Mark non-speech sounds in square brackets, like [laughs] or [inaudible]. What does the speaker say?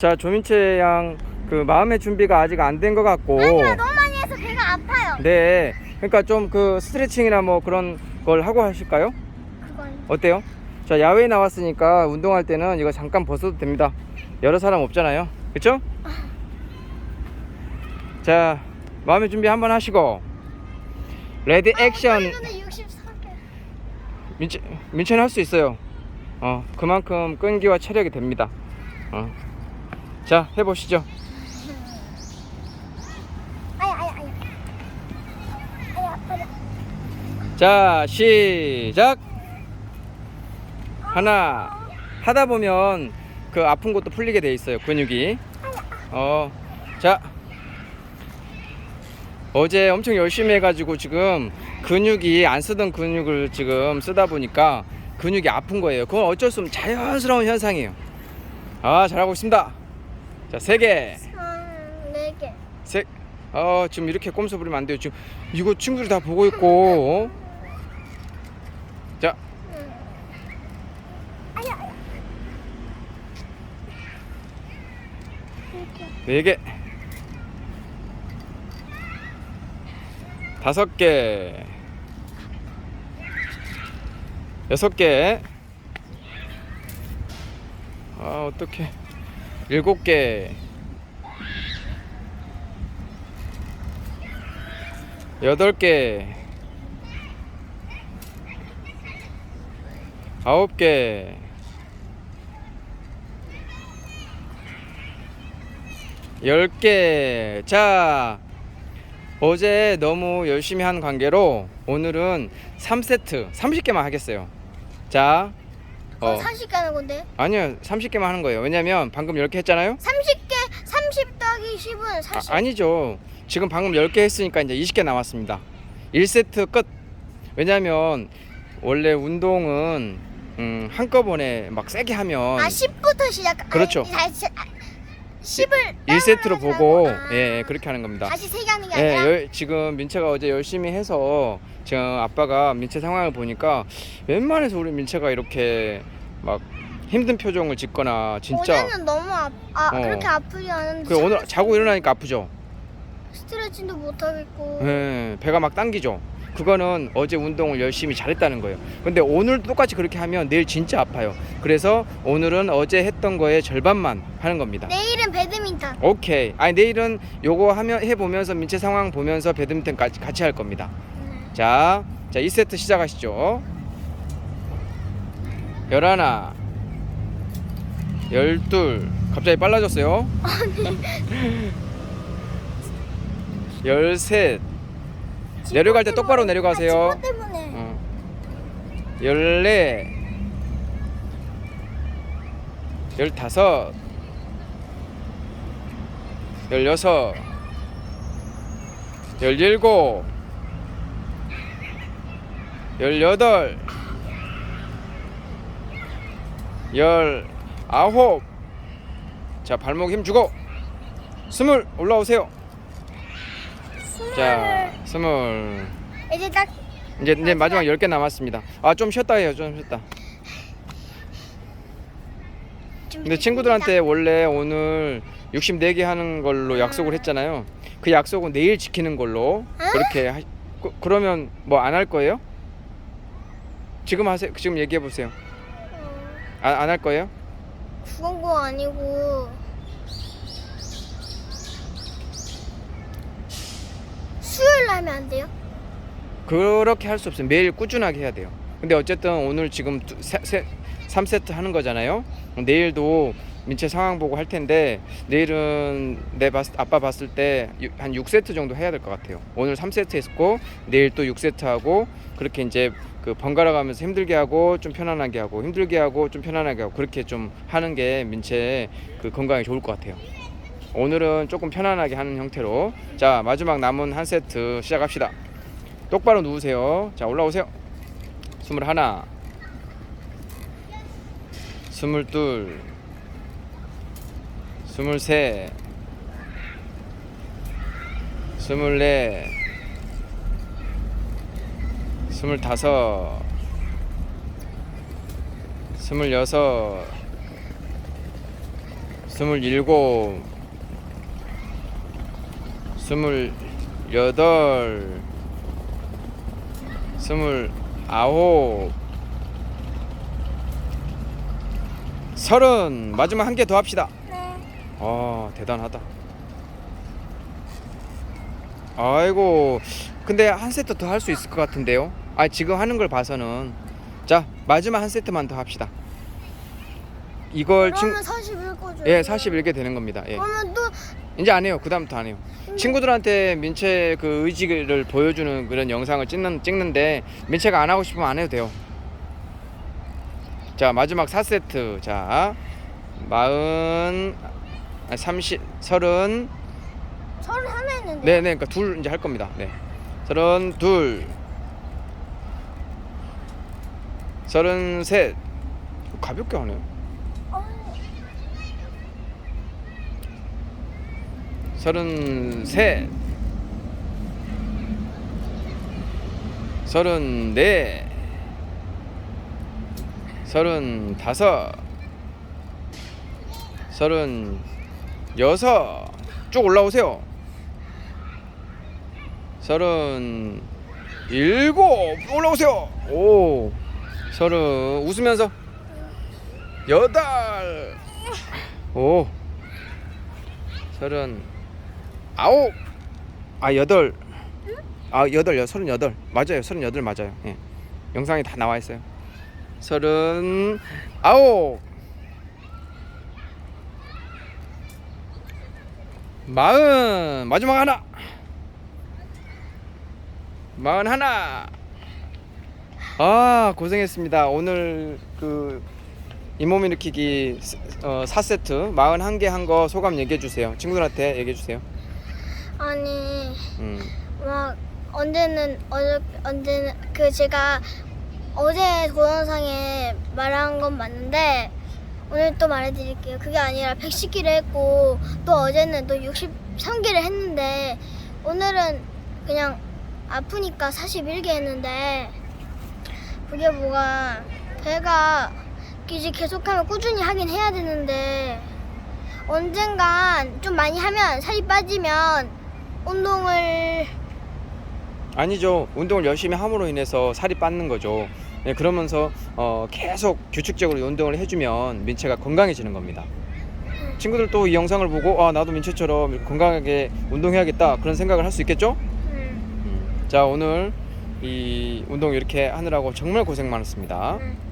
자 조민채 양 그 마음의 준비가 아직 안 된 것 같고 아니요 너무 많이 해서 배가 아파요. 네 그러니까 좀 그 스트레칭이나 뭐 그런 걸 하고 하실까요? 그건 어때요? 자 야외에 나왔으니까 운동할 때는 이거 잠깐 벗어도 됩니다 여러 사람 없잖아요 그쵸? 자 마음의 준비 한번 하시고 레디 액션 이거는 64개. 민채, 민채는 할 수 있어요 어 그만큼 끈기와 체력이 됩니다 어. 자 해보시죠. 아야 아야 아야. 아야 아파라. 자 시작! 하나. 하다 보면 그 아픈 곳도 풀리게 돼 있어요 근육이. 어자. 어제 엄청 열심히 해가지고 지금 근육이 안 쓰던 근육을 지금 쓰다 보니까 근육이 아픈 거예요. 그건 어쩔 수 없는 자연스러운 현상이에요. 아 잘하고 있습니다 자 세 개 네 개. 색, 어, 지금 이렇게 꼼수 부리면 안 돼요. 지금 이거 친구들이 다 보고 있고. 어? 자. 네 개. 다섯 개. 여섯 개. 아, 어떡해. 일곱 개. 여덟 개. 아홉 개. 열 개. 자, 어제 너무 열심히 한 관계로 오늘은 3세트 30개만 하겠어요. 자, 어. 어, 30개 하는 건데. 아니요, 30개만 하는 거예요. 왜냐면 방금 10개 했잖아요. 30개 30 더하기 10은 40. 아, 아니죠. 지금 방금 10개 했으니까 이제 20개 남았습니다. 1세트 끝. 왜냐면 원래 운동은 음, 한꺼번에 막 세게 하면 아 10부터 시작. 그렇죠. 다시, 아, 10을 1세트로 보고 아, 예, 예, 그렇게 하는 겁니다. 다시 세개 하는 게 예, 아니라. 열- 지금 민채가 어제 열심히 해서 지금 아빠가 민채 상황을 보니까 웬만해서 우리 민채가 이렇게 막 힘든 표정을 짓거나 진짜 어제는 너무 아, 아 어. 그렇게 아프지 않은데. 그 오늘 자고 일어나니까 아프죠. 스트레칭도 못 하겠고. 예, 배가 막 당기죠. 그거는 어제 운동을 열심히 잘했다는 거예요. 근데 오늘 똑같이 그렇게 하면 내일 진짜 아파요. 그래서 오늘은 어제 했던 거의 절반만 하는 겁니다. 내일은 배드민턴. 오케이. 아니 내일은 요거 하면 해 보면서 민채 상황 보면서 배드민턴 같이, 같이 할 겁니다. 자, 자 2세트 시작하시죠. 열하나, 열둘. 갑자기 빨라졌어요. [laughs] 열셋. 내려갈 때 똑바로 내려가세요. 아, 때문에. 어. 열네, 열다섯, 열여섯, 열일곱, 열여덟, 열 아홉. 자 발목 힘 주고 스물 올라오세요. 스물. 자 스물. 이제 딱 이제 이제 마지막 10개 남았습니다. 아 좀 쉬었다 해요. 좀 쉬었다. 근데 친구들한테 원래 오늘 64개 하는 걸로 약속을 했잖아요. 그 약속은 내일 지키는 걸로 그렇게 하, 그, 그러면 뭐 안 할 거예요? 지금 하세요. 지금 얘기해 보세요. 안안할 거예요? 그건 거 아니고 수요일 하면 안 돼요? 그렇게 할 수 없어요. 매일 꾸준하게 해야 돼요. 근데 어쨌든 오늘 지금 두, 세, 세, 3세트 하는 거잖아요. 내일도 민채 상황 보고 할 텐데 내일은 내 봤, 아빠 봤을 때 한 6세트 정도 해야 될 것 같아요. 오늘 3세트 했고 내일 또 6세트 하고 그렇게 이제 그 번갈아 가면서 힘들게 하고 좀 편안하게 하고 힘들게 하고 좀 편안하게 하고 그렇게 좀 하는 게 민채 그 건강에 좋을 것 같아요. 오늘은 조금 편안하게 하는 형태로 자 마지막 남은 한 세트 시작합시다. 똑바로 누우세요. 자 올라오세요. 스물 하나, 스물 둘, 스물 셋, 스물 넷, 스물다섯, 스물여섯, 스물일곱 스물여덟 스물아홉 서른. 마지막 한 개 더 합시다. 네. 아 대단하다. 아이고 근데 한 세트 더 할 수 있을 것 같은데요 아 지금 하는 걸 봐서는. 자 마지막 한 세트만 더 합시다. 이걸 친, 그러면 41거죠. 예 41개 되는 겁니다. 예. 그러면 또 이제 안 해요. 그 다음부터 안 해요. 친구들한테 민채 그 의지를 보여주는 그런 영상을 찍는, 찍는데 민채가 안 하고 싶으면 안 해도 돼요. 자 마지막 4세트. 자 마흔 아, 삼십 서른. 31 했는데. 네 네. 그러니까 둘 이제 할 겁니다. 네. 서 른둘 서른 셋. 가볍게 넷. 서른 다섯. 서른 여섯. 쭉 올라오세요. 서른 일곱. 올라오세요. 오 서른. 웃으면서? 여덟. 오. 서른. 아홉. 아 여덟. 아 여덟 여 서른 여덟. 맞아요. 서른 여덟 맞아요. 예. 영상에 다 나와 있어요. 서른 아홉. 마흔. 마지막 하나. 마흔 하나 아 고생했습니다 오늘 그 잇몸 일으키기 스- 어, 4세트 41개 한 거 소감 얘기해 주세요 친구들한테 얘기해 주세요 아니 음. 막 언제는 어저 언제는 그 제가 어제 동영상에 말한 건 맞는데 오늘 또 말해드릴게요. 그게 아니라 110기를 했고 또 어제는 또 63기를 했는데 오늘은 그냥 아프니까 41개 했는데 그게 뭐가 배가 이제 계속하면 꾸준히 하긴 해야 되는데 언젠간 좀 많이 하면 살이 빠지면 운동을 아니죠. 운동을 열심히 함으로 인해서 살이 빠는 거죠. 네, 그러면서 어, 계속 규칙적으로 운동을 해주면 민채가 건강해지는 겁니다. 친구들도 이 영상을 보고 아 나도 민채처럼 건강하게 운동해야겠다 그런 생각을 할 수 있겠죠? 음, 자 오늘 이 운동 이렇게 하느라고 정말 고생 많았습니다. 음.